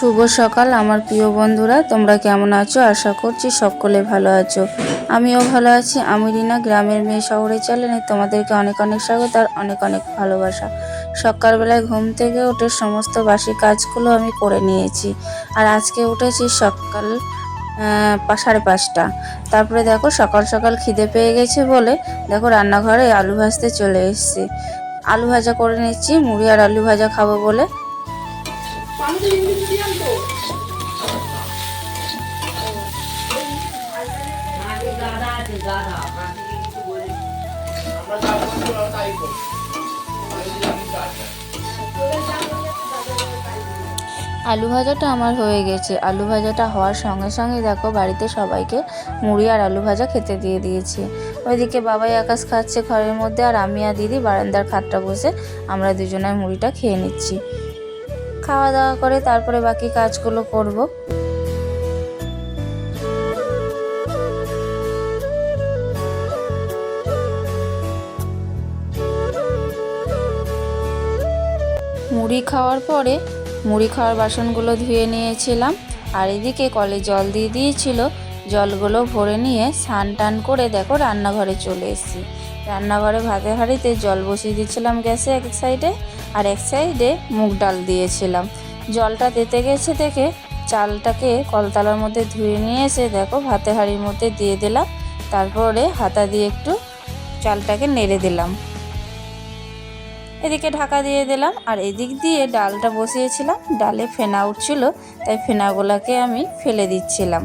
শুভ সকাল, আমার প্রিয় বন্ধুরা। তোমরা কেমন আছো? আশা করছি সকলে ভালো আছো। আমিও ভালো আছি। আমি রিনা, গ্রামের মেয়ে শহরে চ্যানেলে তোমাদেরকে অনেক অনেক স্বাগত আর অনেক অনেক ভালোবাসা। সকালবেলায় ঘুম থেকে উঠে সমস্ত বাসি কাজগুলো আমি করে নিয়েছি। আর আজকে উঠেছি সকাল সাড়ে পাঁচটা। তারপরে দেখো সকাল সকাল খিদে পেয়ে গেছে বলে দেখো রান্নাঘরে আলু ভাজতে চলে এসেছি। আলু ভাজা করে নিচ্ছি, মুড়ি আর আলু ভাজা খাব বলে আলু ভাজাটা আমার হয়ে গেছে। আলু ভাজাটা হওয়ার সঙ্গে সঙ্গে দেখো বাড়িতে সবাইকে মুড়ি আর আলু ভাজা খেতে দিয়ে দিয়েছি। ওইদিকে বাবাই আকাশ খাচ্ছে ঘরের মধ্যে আর আমি আর দিদি বারান্দার খাটটা বসে আমরা দুজনের মুড়িটা খেয়ে নিচ্ছি। খাওয়া দাওয়া করে তারপরে বাকি কাজগুলো করব। মুড়ি খাওয়ার পরে মুড়ি খাওয়ার বাসনগুলো ধুয়ে নিয়েছিলাম আর এদিকে কলে জল দিয়ে দিয়েছিল। জলগুলো ভরে নিয়ে স্নান টান করে দেখো রান্নাঘরে চলে এসেছি। রান্নাঘরে ভাতে হাঁড়িতে জল বসিয়ে দিয়েছিলাম গ্যাসে এক সাইডে আর এক সাইডে মুগ ডাল দিয়েছিলাম। জলটা দিতে গেছে দেখে চালটাকে কলতলার মধ্যে ধুয়ে নিয়ে এসে দেখো ভাতে হাঁড়ির মধ্যে দিয়ে দিলাম। তারপরে হাতা দিয়ে একটু চালটাকে নেড়ে দিলাম। এদিকে ঢাকা দিয়ে দিলাম আর এদিক দিয়ে ডালটা বসিয়েছিলাম। ডালে ফেনা উঠছিল, তাই ফেনাগুলোকে আমি ফেলে দিচ্ছিলাম।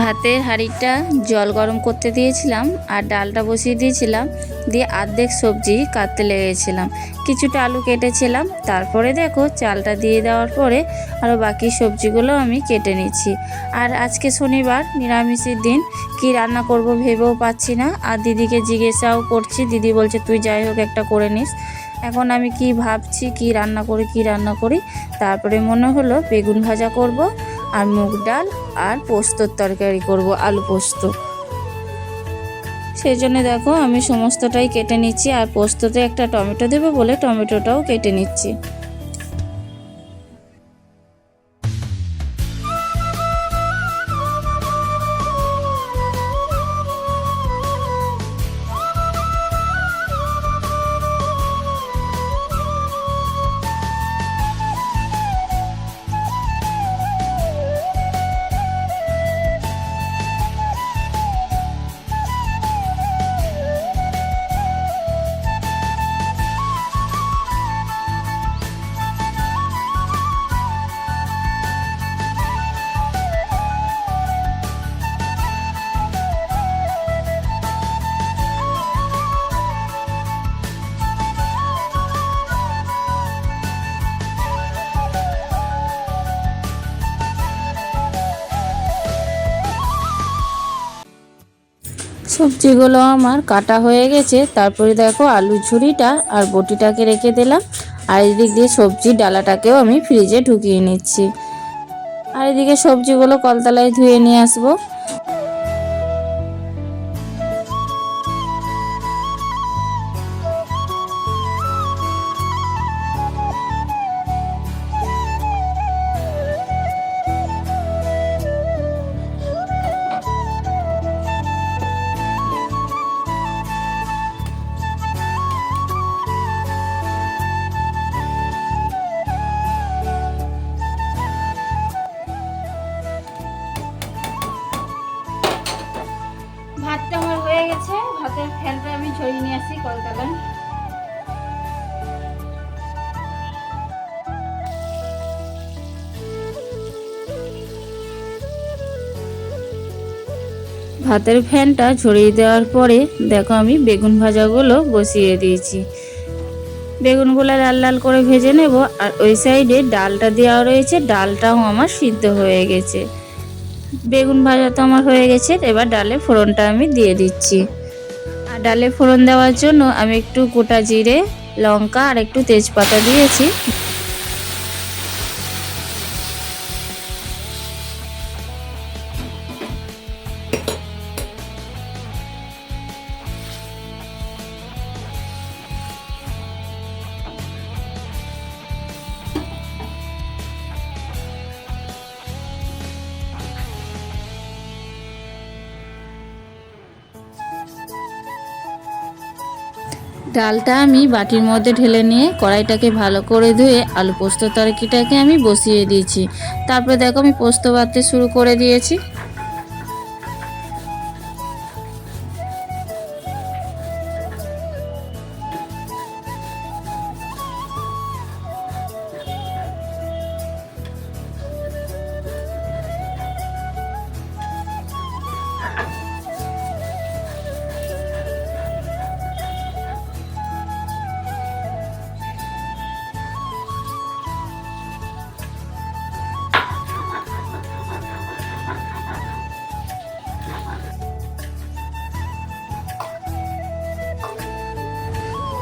ভাতের হাঁড়িটা জল গরম করতে দিয়েছিলাম আর ডালটা বসিয়ে দিয়েছিলাম। দিয়ে অর্ধেক সবজি কাটতে লেগেছিলাম। কিছুটা আলু কেটেছিলাম। তারপরে দেখো চালটা দিয়ে দেওয়ার পরে আরও বাকি সবজিগুলো আমি কেটে নিচ্ছি। আর আজকে শনিবার নিরামিষের দিন, কি রান্না করব ভেবেও পাচ্ছি না। আর দিদিকে জিজ্ঞাসাও করছি, দিদি বলছে তুই যাই হোক একটা করে নিস। এখন আমি কি ভাবছি, কি রান্না করি, কি রান্না করি? তারপরে মনে হলো বেগুন ভাজা করব। আর মুগ ডাল আর পোস্তর তরকারি করব, আলু পোস্ত। সেই জন্য দেখো আমি সমস্তটাই কেটে নিচ্ছি, আর পোস্ততে একটা টমেটো দেবো বলে টমেটোটাও কেটে নিচ্ছি। সবজিগুলো আমার কাটা হয়ে গেছে। তারপরে দেখো আলু ঝুড়িটা আর বটিটাকে রেখে দিলাম। আর এদিক দিয়ে সবজির ডালাটাকেও আমি ফ্রিজে ঢুকিয়ে নিচ্ছি। আর এদিকে সবজিগুলো কলতলায় ধুয়ে নিয়ে আসব। ভাতের ফ্যানটা আমি ঝরিয়ে নিয়ে আসি কলতলায় ভাতের ফ্যানটা ঝরিয়ে দেওয়ার পরে দেখো আমি বেগুন ভাজাগুলো বসিয়ে দিয়েছি। বেগুনগুলো লাল লাল করে ভেজে নেব আর ওই সাইডে ডালটা দেওয়া রয়েছে, ডালটাও আমার সিদ্ধ হয়ে গেছে। বেগুন ভাজা তো আমার হয়ে গেছে, এবার ডালে ফোড়নটা আমি দিয়ে দিচ্ছি। ডালে ফোড়ন দেওয়ার জন্য আমি একটু গোটা জিরে লঙ্কা আর একটু তেজপাতা দিয়েছি। ডালটা আমি বাটির মধ্যে ঢেলে নিয়ে কড়াইটাকে ভালো করে ধুয়ে আলু পোস্ত তরকিটাকে আমি বসিয়ে দিয়েছি। তারপরে দেখো আমি পোস্ত বাড়তে শুরু করে দিয়েছি।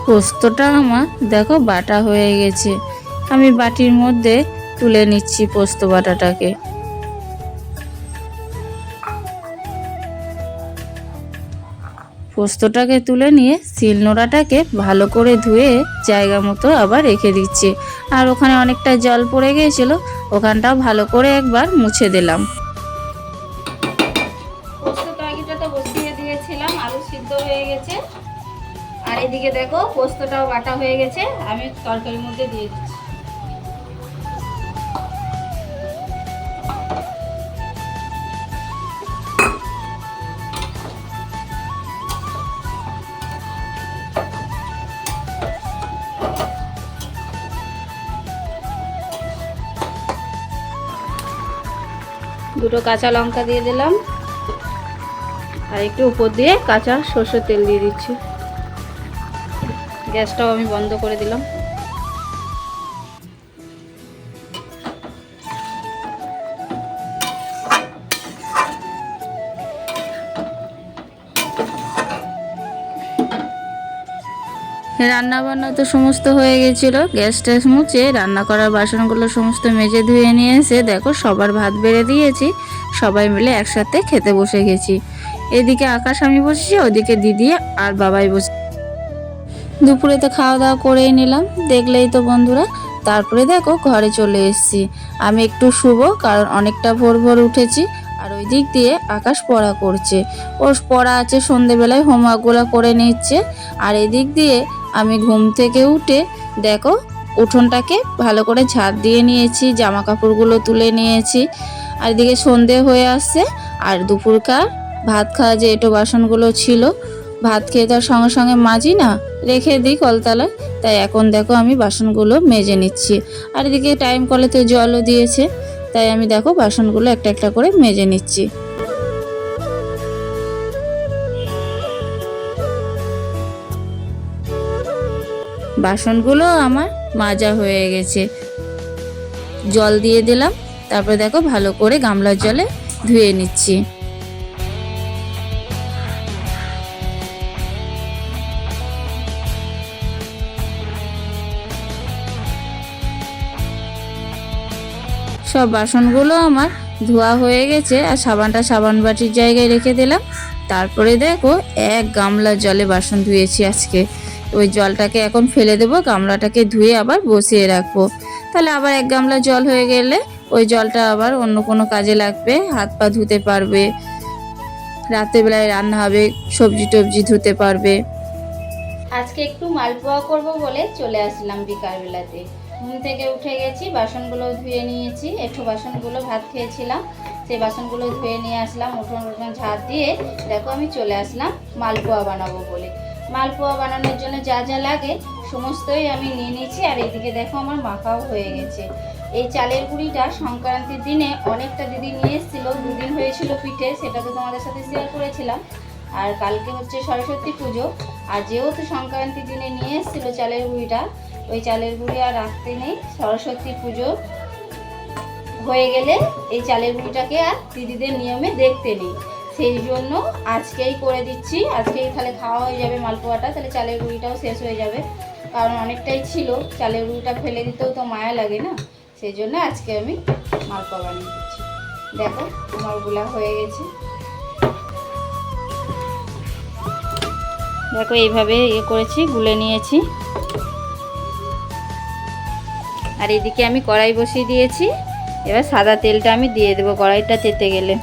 পোস্তটা আমার, দেখো, বাটা হয়ে গেছে। আমি বাটির মধ্যে তুলে নিচ্ছি পোস্ত বাটাটাকে। পোস্তটাকে তুলে নিয়ে শিলনোড়াটাকে ভালো করে ধুয়ে জায়গা মতো আবার রেখে দিচ্ছি। আর ওখানে অনেকটা জল পড়ে গিয়েছিল, ওখানটাও ভালো করে একবার মুছে দিলাম। এদিকে দেখো, পোস্তটাও বাটা হয়ে গেছে, আমি তরকারির মধ্যে দিয়ে দিচ্ছি। দুটো কাঁচা লঙ্কা দিয়ে দিলাম, আর একটু উপর দিয়ে কাঁচা সর্ষের তেল দিয়ে দিচ্ছি। গ্যাসটাও আমি বন্ধ করে দিলাম। রান্না বান্না তো সমস্ত হয়ে গেছিল। গ্যাস ট্যাস মুছে রান্না করার বাসনগুলো সমস্ত মেজে ধুয়ে নিয়ে এসে দেখো, সবার ভাত বেড়ে দিয়েছি। সবাই মিলে একসাথে খেতে বসে গেছি। এদিকে আকাশ আমি বসেছি, ওদিকে দিদি আর বাবাই বসে দুপুরে তো খাওয়া দাওয়া করেই নিলাম। দেখলেই তো বন্ধুরা, তারপরে দেখো ঘরে চলে এসেছি। আমি একটু শুভ কারণ অনেকটা ভোর ভোর উঠেছি, আর ওই দিক দিয়ে আকাশ পড়া করছে। ওর পড়া আছে সন্ধেবেলায়, হোমওয়ার্কগুলো করে নিচ্ছে। আর এদিক দিয়ে আমি ঘুম থেকে উঠে, দেখো, উঠোনটাকে ভালো করে ঝাড় দিয়ে নিয়েছি জামা কাপড়গুলো তুলে নিয়েছি। আর এদিকে সন্ধে হয়ে আসছে, আর দুপুরকার ভাত খাওয়া যে এটো বাসনগুলো ছিল ভাত খেয়ে তার সঙ্গে সঙ্গে মাজি না? রেখে দিই কলতলায়। তাই এখন দেখো আমি বাসনগুলো মেজে নিচ্ছি। আর এদিকে টাইম কলেতে জলও দিয়েছে। তাই আমি দেখো বাসনগুলো একটা একটা করে মেজে নিচ্ছি। বাসনগুলো আমার মাজা হয়ে গেছে। জল দিয়ে দিলাম। তারপরে দেখো ভালো করে গামলার জলে ধুয়ে নিচ্ছি। সব বাসনগুলো আমার ধোয়া হয়ে গেছে আর সাবানটা সাবান বাটির জায়গায় রেখে দিলাম। তারপরে দেখো এক গামলা জলে বাসন ধুয়েছি আজকে। ওই জলটাকে এখন ফেলে দেবো, গামলাটাকে ধুয়ে আবার বসিয়ে রাখব। তাহলে আবার এক গামলা জল হয়ে গেলে ওই জলটা আবার অন্য কোনো কাজে লাগবে, হাত পা ধুতে পারবে, রাত্রেবেলায় রান্না হবে, সবজি টবজি ধুতে পারবে। আজকে একটু মালপোয়া করব বলে চলে আসলাম বিকালবেলাতে। ঘুম থেকে উঠে গেছি, বাসনগুলো ধুয়ে নিয়েছি। একটু বাসনগুলো ভাত খেয়েছিলাম, সেই বাসনগুলো ধুয়ে নিয়ে আসলাম, উঠোন উঠোন ঝাড় দিয়ে দেখো আমি চলে আসলাম, মালপোয়া বানাবো বলে। মালপোয়া বানানোর জন্য যা যা লাগে, সমস্তই আমি নিয়ে নিয়েছি, আর এদিকে দেখো আমার মাখাও হয়ে গেছে। এই চালের গুঁড়িটা সংক্রান্তির দিনে অনেকটা দিদি নিয়ে এসেছিল, দুদিন হয়েছিল পিঠে, সেটা তো তোমাদের সাথে শেয়ার করেছিলাম। আর কালকে হচ্ছে সরস্বতী পুজো, আর যেহেতু সংক্রান্তির দিনে নিয়ে এসেছিল চালের গুঁড়িটা ওই চালের গুঁড়ি আর রাখতে নেই, সরস্বতী পুজো হয়ে গেলে এই চালের গুঁড়িটাকে আর দিদিদের নিয়মে দেখতে নেই। সেই জন্য আজকেই করে দিচ্ছি। আজকেই তাহলে খাওয়া হয়ে যাবে মালপোয়াটা, তাহলে চালের গুঁড়িটাও শেষ হয়ে যাবে। কারণ অনেকটাই ছিল, চালের গুঁড়িটা ফেলে দিতেও তো মায়া লাগে না? সেই জন্য আজকে আমি মালপোয়া বানিয়ে দিচ্ছি। দেখো আমারগুলা হয়ে গেছে। দেখো, এইভাবে ইয়ে করেছি, গুলে নিয়েছি। আর এদিকে আমি কড়াই বসিয়ে দিয়েছি। এবার সাদা তেলটা আমি দিয়ে দেবো কড়াইটা তেতে গেলে।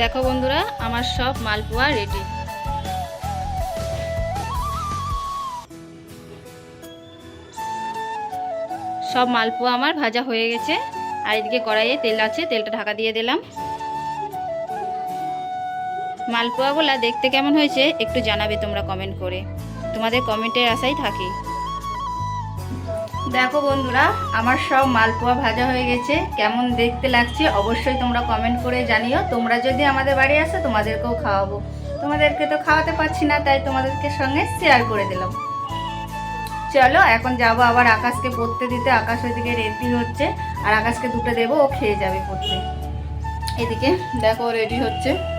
দেখো বন্ধুরা, আমার সব মালপোয়া রেডি সব মালপোয়া আমার ভাজা হয়ে গেছে। আর এদিকে কড়াইয়ে তেল আছে, তেলটা ঢাকা দিয়ে দিলাম। মালপোয়াগুলা দেখতে কেমন হয়েছে, একটু জানাবে তোমরা কমেন্ট করে। তোমাদের কমেন্টের আশাই থাকি। দেখো বন্ধুরা, আমার সব মালপোয়া ভাজা হয়ে গেছে। কেমন দেখতে লাগছে অবশ্যই তোমরা কমেন্ট করে জানিও। তোমরা যদি আমাদের বাড়ি আসো, তোমাদেরকেও খাওয়াবো। তোমাদেরকে তো খাওয়াতে পারছি না, তাই তোমাদেরকে সঙ্গে শেয়ার করে দিলাম। চলো, এখন যাব আবার আকাশকে পড়তে দিতে। আকাশ ওইদিকে রেডি হচ্ছে। আর আকাশকে দুটো দেবো, ও খেয়ে যাবে পড়তে। এদিকে দেখো রেডি হচ্ছে।